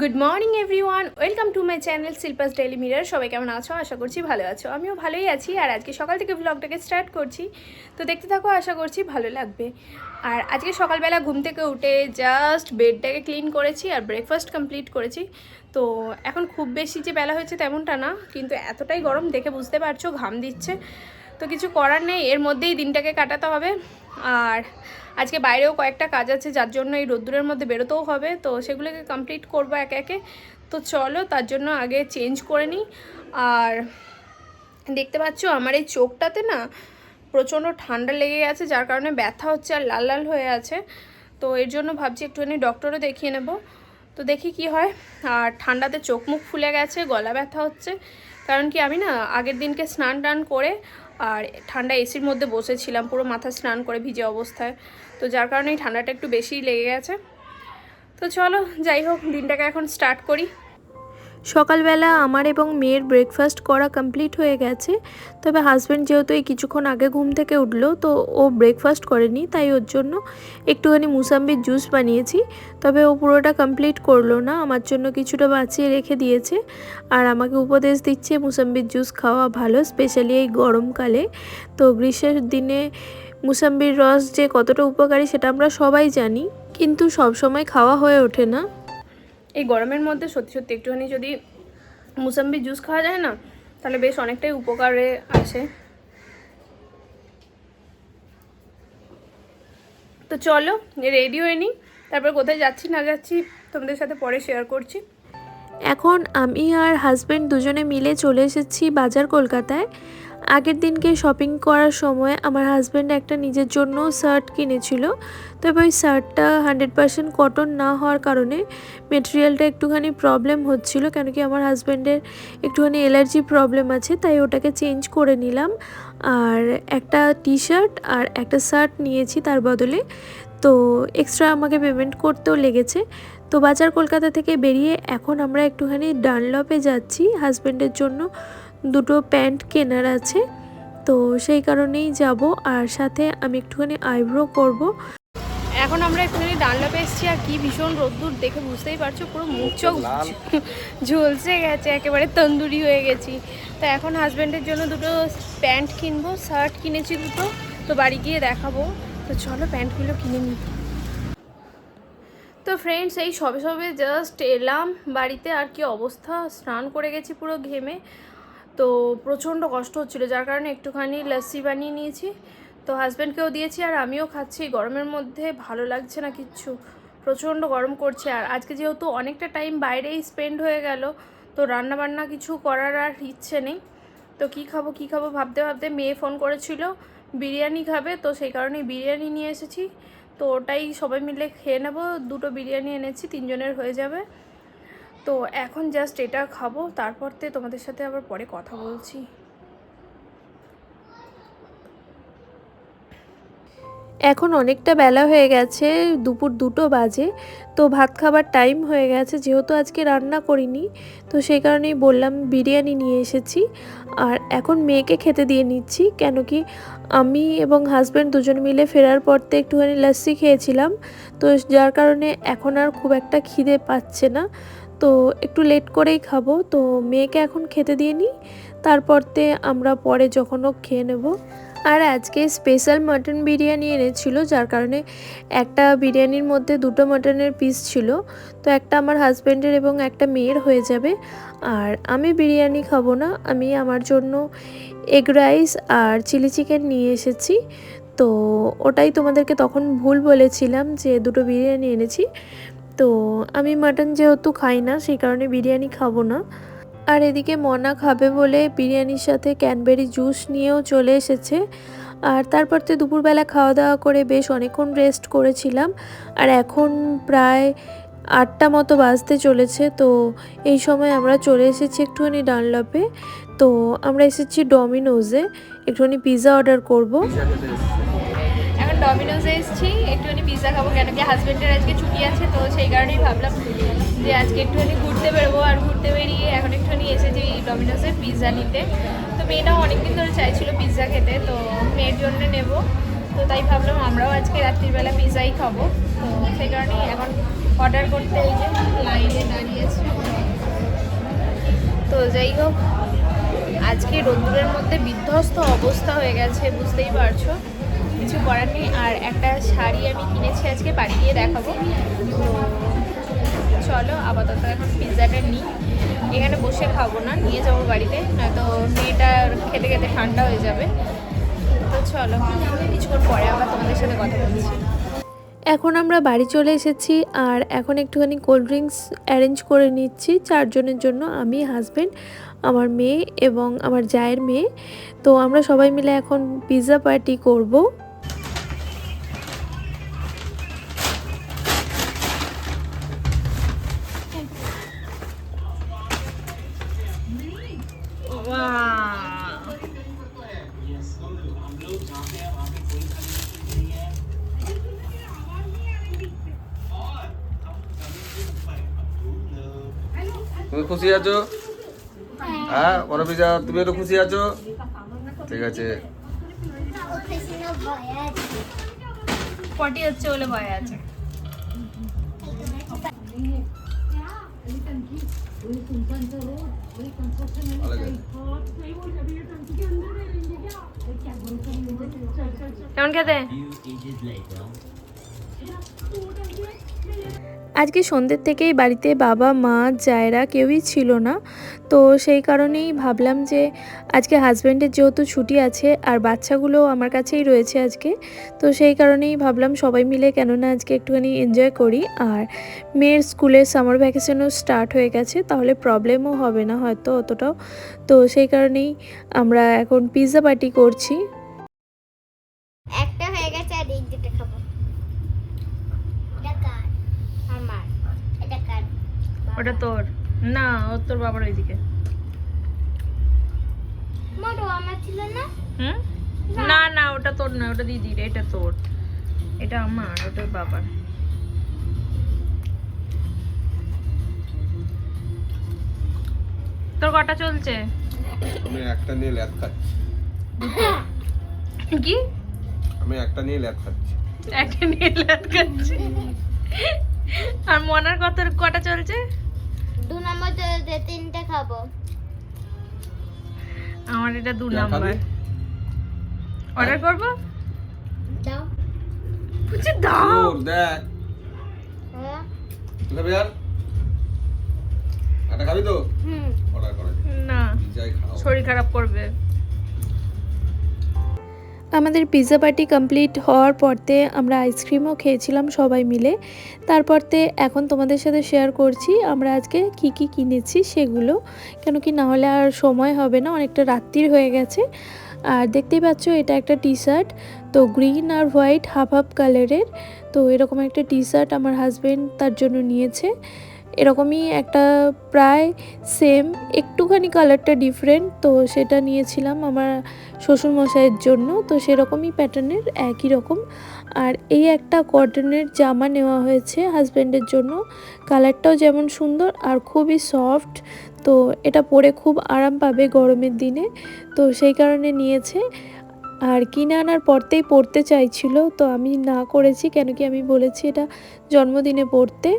Good morning everyone welcome to my channel Shilpa's daily mirror সবাই কেমন আছো? আশা করছি ভালো আছো। আমিও ভালোই আছি। আর আজকে সকাল থেকে ব্লগটাকে স্টার্ট করছি। তো দেখতে থাকো, আশা করছি ভালো লাগবে। আর আজকে সকালবেলা ঘুম থেকে উঠে জাস্ট বেডটাকে ক্লিন করেছি আর ব্রেকফাস্ট কমপ্লিট করেছি। তো এখন খুব বেশি যে বেলা হয়েছে তেমনটা না, কিন্তু এতটাই গরম দেখে বুঝতে পারছ, ঘাম দিচ্ছে। তো কিছু করার নেই, এর মধ্যেই দিনটাকে কাটাতে হবে। আর আজকে বাইরেও কয়েকটা কাজ আছে, যার জন্য এই রোদ্দুরের মধ্যে বেরোতেও হবে। তো সেগুলোকে কমপ্লিট করব একে একে। তো চলো, তার জন্য আগে চেঞ্জ করে নিই। আর দেখতে পাচ্ছ, আমার এই চোখটাতে না প্রচণ্ড ঠান্ডা লেগে গেছে যার কারণে ব্যথা হচ্ছে আর লাল লাল হয়ে আছে। তো এর জন্য ভাবছি একটুখানি ডক্টরও দেখিয়ে নেব। তো দেখি কি হয়। আর ঠান্ডাতে চোখ মুখ ফুলে গেছে, গলা ব্যথা হচ্ছে। কারণ কি, আমি না আগের দিনকে স্নান টান করে আর ঠান্ডা এসির মধ্যে বসেছিলাম, পুরো মাথা স্নান করে ভিজে অবস্থায়। তো যার কারণে ঠান্ডাটা একটু বেশিই লেগে গেছে। তো চলো, যাই হোক, দিনটাকে এখন স্টার্ট করি। সকালবেলা আমার এবং মেয়ের ব্রেকফাস্ট করা কমপ্লিট হয়ে গেছে। তবে হাজব্যান্ড যেহেতু এই কিছুক্ষণ আগে ঘুম থেকে উঠল, তো ও ব্রেকফাস্ট করেনি, তাই ওর জন্য একটুখানি মুসাম্বির জুস বানিয়েছি। তবে ও পুরোটা কমপ্লিট করল না, আমার জন্য কিছুটা বাঁচিয়ে রেখে দিয়েছে। আর আমাকে উপদেশ দিচ্ছে মুসাম্বির জুস খাওয়া ভালো স্পেশালি এই গরমকালে। তো গ্রীষ্মের দিনে মুসাম্বির রস যে কতটা উপকারী সেটা আমরা সবাই জানি, কিন্তু সবসময় খাওয়া হয়ে ওঠে না। এই গরমের মধ্যে সত্যি সত্যি একটুখানি যদি মুসাম্বি জুস খাওয়া যায় না, তাহলে বেশ অনেকটাই উপকারে আছে তো চলো রেডি হয়ে নিই। তারপর কোথায় যাচ্ছি না যাচ্ছি তোমাদের সাথে পরে শেয়ার করছি। এখন আমি আর হাজব্যান্ড দুজনে মিলে চলে এসেছি বাজার কলকাতায়। আগের দিনকে শপিং করার সময় আমার হাজব্যান্ড একটা নিজের জন্য শার্ট কিনেছিল। তবে ওই শার্টটা হান্ড্রেড পারসেন্ট কটন না হওয়ার কারণে মেটেরিয়ালটা একটুখানি প্রবলেম হচ্ছিল কেন কি আমার হাজব্যান্ডের একটুখানি অ্যালার্জি প্রবলেম আছে, তাই ওটাকে চেঞ্জ করে নিলাম। আর একটা টি শার্ট আর একটা শার্ট নিয়েছি তার বদলে। তো এক্সট্রা আমাকে পেমেন্ট করতেও লেগেছে। তো বাজার কলকাতা থেকে বেরিয়ে এখন আমরা একটুখানি ডানলপে যাচ্ছি হাজব্যান্ডের জন্য। দুটো প্যান্ট কেনার আছে। তো সেই কারণেই যাব আর সাথে আমি একটুখানি আইব্রো করব। এখন আমরা একটুখানি ডানলাপে এসেছি আর কি ভীষণ রোদ্দুর দেখে বুঝতেই পারছ পুরো মুখ চোখ ঝলসে গেছে একেবারে তন্দুরি হয়ে গেছি। তো এখন হাজব্যান্ডের জন্য দুটো প্যান্ট কিনবো শার্ট কিনেছি দুটো তো বাড়ি গিয়ে দেখাবো। তো চলো প্যান্টগুলো কিনে নিই। তো ফ্রেন্ডস এই সবে সবে জাস্ট এলাম বাড়িতে আর কি অবস্থা? স্নান করে গেছি পুরো ঘেমে। তো প্রচণ্ড কষ্ট হচ্ছিল, যার কারণে একটুখানি লস্যি বানিয়ে নিয়েছি। তো হাজব্যান্ডকেও দিয়েছি আর আমিও খাচ্ছি গরমের মধ্যে ভালো লাগছে না কিচ্ছু। প্রচণ্ড গরম করছে আর আজকে যেহেতু অনেকটা টাইম বাইরেই স্পেন্ড হয়ে গেল, তো রান্না বান্না কিছু করার আর ইচ্ছে নেই। তো কি খাব কি খাব ভাবতে ভাবতে মেয়ে ফোন করেছিল, বিরিয়ানি খাবে, তো সেই কারণে বিরিয়ানি নিয়ে এসেছি। তো ওটাই সবাই মিলে খেয়ে নেব, দুটো বিরিয়ানি এনেছি, তিনজনের হয়ে যাবে। তো এখন জাস্ট এটা খাব, তারপর তে তোমাদের সাথে আবার পরে কথা বলছি। এখন অনেকটা বেলা হয়ে গেছে, দুপুর দুটো বাজে, তো ভাত খাবার টাইম হয়ে গেছে, যেহেতু আজকে রান্না করিনি, তো সেই কারণেই বললাম বিরিয়ানি নিয়ে এসেছি। আর এখন মেয়েকে খেতে দিয়ে নিচ্ছি, কেন কি আমি এবং হাজব্যান্ড দুজন মিলে ফেরার পর পরতে একটুখানি লাস্সি খেয়েছিলাম, তো যার কারণে এখন আর খুব একটা খিদে পাচ্ছে না। তো একটু লেট করেই খাব। তো মেয়েকে এখন খেতে দিয়ে নিই, তারপরতে আমরা পরে যখন ও খেয়ে নেব। আর আজকে স্পেশাল মাটন বিরিয়ানি এনেছিল, যার কারণে একটা বিরিয়ানির মধ্যে দুটো মাটনের পিস ছিল। তো একটা আমার হাজব্যান্ডের এবং একটা মেয়ের হয়ে যাবে। আর আমি বিরিয়ানি খাব না, আমি আমার জন্য এগ রাইস আর চিলি চিকেন নিয়ে এসেছি। তো ওটাই তোমাদেরকে তখন ভুল বলেছিলাম যে দুটো বিরিয়ানি এনেছি। তো আমি মাটন যেহেতু খাই না, সেই কারণে বিরিয়ানি খাব না। আর এদিকে মনা খাবে বলে বিরিয়ানির সাথে ক্যানবেরি জুস নিয়েও চলে এসেছে। আর তারপর তো দুপুরবেলা খাওয়া দাওয়া করে বেশ অনেকক্ষণ রেস্ট করেছিলাম। আর এখন প্রায় আটটা মতো বাজতে চলেছে, তো এই সময় আমরা চলে এসেছি একটুখানি ডানলপে তো আমরা এসেছি ডমিনোজে একটুখানি পিৎজা অর্ডার করব। ডমিনোজে এসেছি। একটুখানি পিৎজা খাব কেন কি হাজব্যান্ডের আজকে ছুটি আছে, তো সেই কারণেই ভাবলাম যে আজকে একটুখানি ঘুরতে বেরোবো আর ঘুরতে বেরিয়ে এখন একটুখানি এসেছি ডমিনোজে পিৎজা নিতে। তো মেয়েটাও অনেকদিন ধরে চাইছিল পিৎজা খেতে, তো মেয়ের জন্য নেব। তো তাই ভাবলাম আমরাও আজকে রাত্রিবেলা পিৎজাই খাব। তো সেই কারণেই এখন অর্ডার করতে এই যে লাইনে দাঁড়িয়েছি তো যাই হোক, আজকে রোদ্দুরের মধ্যে বিধ্বস্ত অবস্থা হয়ে গেছে, বুঝতেই পারছ। কিছু করার নেই। আর একটা শাড়ি আমি কিনেছি আজকে বাড়ি গিয়ে দেখাবো। তো চলো, আপাতত এখন পিৎজাটা নিই। এখানে বসে খাব না, নিয়ে যাব বাড়িতে। নয়তো মেয়েটা খেতে খেতে ঠান্ডা হয়ে যাবে। তো চলো, কিছুক্ষণ পরে আবার তোমাদের সাথে কথা বলছি। এখন আমরা বাড়ি চলে এসেছি, আর এখন একটুখানি কোল্ড ড্রিঙ্কস অ্যারেঞ্জ করে নিচ্ছি চারজনের জন্য, আমি হাজব্যান্ড আমার মেয়ে এবং আমার জায়ের মেয়ে। তো আমরা সবাই মিলে এখন পিৎজা পার্টি করব। তুমি খুশি আছো? হ্যাঁ অনপিজা তুমিও তো খুশি আছো? ঠিক আছে। পটি হচ্ছে বলে ভয় আছে। কেমন খেতে? আজকে সন্ধ্যের থেকেই বাড়িতে বাবা, মা, জায়রা কেউই ছিল না। তো সেই কারণেই ভাবলাম যে আজকে হাজব্যান্ডের যেহেতু ছুটি আছে আর বাচ্চাগুলো আমার কাছেই রয়েছে আজকে, তো সেই কারণেই ভাবলাম সবাই মিলে কেননা আজকে একটুখানি এনজয় করি। আর মেয়ের স্কুলের সামার ভ্যাকেশনও স্টার্ট হয়ে গেছে, তাহলে প্রবলেমও হবে না হয়তো অতটাও। তো সেই কারণেই আমরা এখন পিৎজা পার্টি করছি একটা হয়ে গেছে আর এই দুটো খাব এটা কার আমার এটা কার ওটা তোর। না ও তোর বাবার ওইদিকে। না? না। না ওটা তোর না ওটা দিদির এটা তোর। এটা আমার ওটা বাবার। তোর কটা চলছে? আমি একটা নিয়ে ল্যাদ খাচ্ছি। কি? আমি একটা নিয়ে ল্যাদ খাচ্ছি। একটা নিয়ে লাত খাচ্ছি। আর মনার কত কটা চলছে? দু নম্বর তিনটে খাব। আমার এটা দু নাম্বার। অর্ডার করব? দাও। বুঝছি দাও। দেখ। হ্যাঁ। খাবি আর? একটা খাবি তো? হুম। অর্ডার করে। না। শরীর খারাপ করবে। আমাদের পিৎজা পার্টি কমপ্লিট হওয়ার পরতে আমরা আইসক্রিমও খেয়েছিলাম সবাই মিলে। তারপরতে এখন তোমাদের সাথে শেয়ার করছি আমরা আজকে কি কি কিনেছি সেগুলো। কেন কি না হলে আর সময় হবে না, অনেকটা রাত্রির হয়ে গেছে। আর দেখতেই পাচ্ছ এটা একটা টি শার্ট তো গ্রিন আর হোয়াইট হাফ হাফ কালারের তো এরকম একটা টি শার্ট আমার হাজব্যান্ড তার জন্য নিয়েছে। এরকমই একটা প্রায় সেম একটুখানি কালারটা ডিফারেন্ট তো সেটা নিয়েছিলাম আমার শ্বশুরমশাইয়ের জন্য, তো সেরকমই প্যাটার্নের একই রকম। আর এই একটা কটনের জামা নেওয়া হয়েছে হাজব্যান্ডের জন্য কালারটাও যেমন সুন্দর আর খুবই সফট তো এটা পরে খুব আরাম পাবে গরমের দিনে, তো সেই কারণে নিয়েছে। আর কিনে আনার পরতেই পড়তে চাইছিল, তো আমি না করেছি, কেন কি আমি বলেছি এটা জন্মদিনে পড়তে,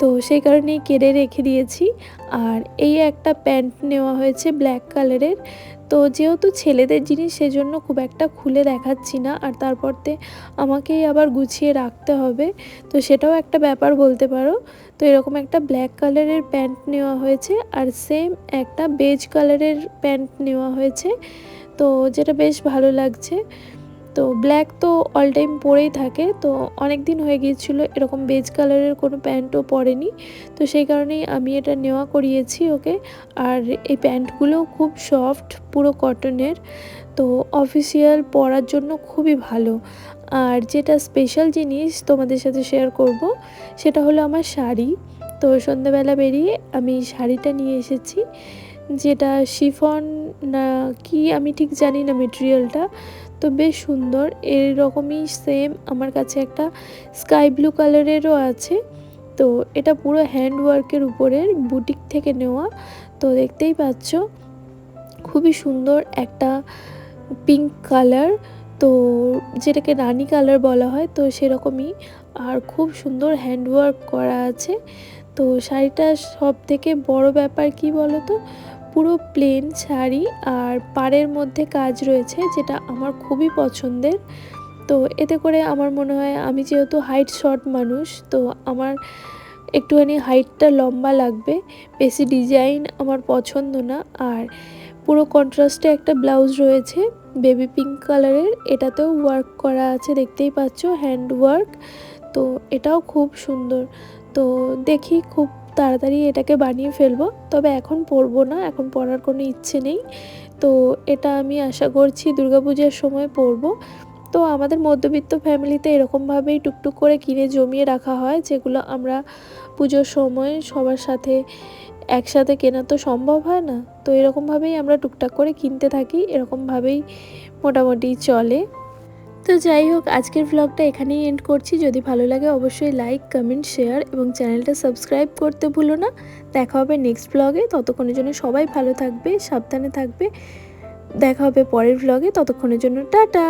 তো সেই কারণেই কেড়ে রেখে দিয়েছি। আর এই একটা প্যান্ট নেওয়া হয়েছে ব্ল্যাক কালারের, তো যেহেতু ছেলেদের জিনিস সেজন্য খুব একটা খুলে দেখাচ্ছি না, আর তারপরতে আমাকেই আবার গুছিয়ে রাখতে হবে, তো সেটাও একটা ব্যাপার বলতে পারো। তো এরকম একটা ব্ল্যাক কালারের প্যান্ট নেওয়া হয়েছে, আর সেম একটা বেজ কালারের প্যান্ট নেওয়া হয়েছে তো যেটা বেশ ভালো লাগছে। তো ব্ল্যাক তো অল টাইম পরেই থাকে। তো অনেক দিন হয়ে গিয়েছিল, এরকম বেজ কালারের কোনো প্যান্টও পরেনি। তো সেই কারণেই আমি এটা নেওয়া করিয়েছি ওকে। আর এই প্যান্টগুলোও খুব সফট পুরো কটনের তো অফিসিয়াল পরার জন্য খুবই ভালো। আর যেটা স্পেশাল জিনিস তোমাদের সাথে শেয়ার করব, সেটা হলো আমার শাড়ি। তো সন্ধ্যাবেলা বেরিয়ে আমি শাড়িটা নিয়ে এসেছি। যেটা শিফন না কি আমি ঠিক জানি না মেটেরিয়ালটা তো বেশ সুন্দর। এরকমই সেম আমার কাছে একটা স্কাই ব্লু কালারেরও আছে। তো এটা পুরো হ্যান্ড ওয়ার্কের উপরের বুটিক থেকে নেওয়া। তো দেখতেই পাচ্ছ, খুবই সুন্দর একটা পিঙ্ক কালার তো যেটাকে রানি কালার বলা হয়, তো সেরকমই। আর খুব সুন্দর হ্যান্ডওয়ার্ক করা আছে। তো শাড়িটা সব থেকে বড় ব্যাপার কি বলো তো পুরো প্লেন শাড়ি আর পাড়ের মধ্যে কাজ রয়েছে যেটা আমার খুবই পছন্দের। তো এতে করে আমার মনে হয় আমি যেহেতু হাইট শর্ট মানুষ, তো আমার একটুখানি হাইটটা লম্বা লাগবে, বেশি ডিজাইন আমার পছন্দ না। আর পুরো কন্ট্রাস্টে একটা ব্লাউজ রয়েছে বেবি পিঙ্ক কালারের এটাতেও ওয়ার্ক করা আছে, দেখতেই পাচ্ছ হ্যান্ড ওয়ার্ক তো এটাও খুব সুন্দর। তো দেখি খুব তাড়াতাড়ি এটাকে বানিয়ে ফেলব। তবে এখন পরবো না, এখন পরার কোনো ইচ্ছে নেই। তো এটা আমি আশা করছি দুর্গাপূজার সময় পরবো। তো আমাদের মধ্যবিত্ত ফ্যামিলিতে এরকমভাবেই টুকটুক করে কিনে জমিয়ে রাখা হয়, যেগুলো আমরা পুজোর সময় সবার সাথে একসাথে কেনা তো সম্ভব হয় না। তো এরকমভাবেই আমরা টুকটাক করে কিনতে থাকি, এরকমভাবেই মোটামুটি চলে। তো যাই হোক, আজকের ভ্লগটা এখানেই এন্ড করছি। যদি ভালো লাগে, অবশ্যই লাইক কমেন্ট শেয়ার এবং চ্যানেলটা সাবস্ক্রাইব করতে ভুলো না। দেখা হবে নেক্সট ব্লগে ততক্ষণের জন্য সবাই ভালো থাকবে, সাবধানে থাকবে। দেখা হবে পরের ব্লগে ততক্ষণের জন্য টাটা!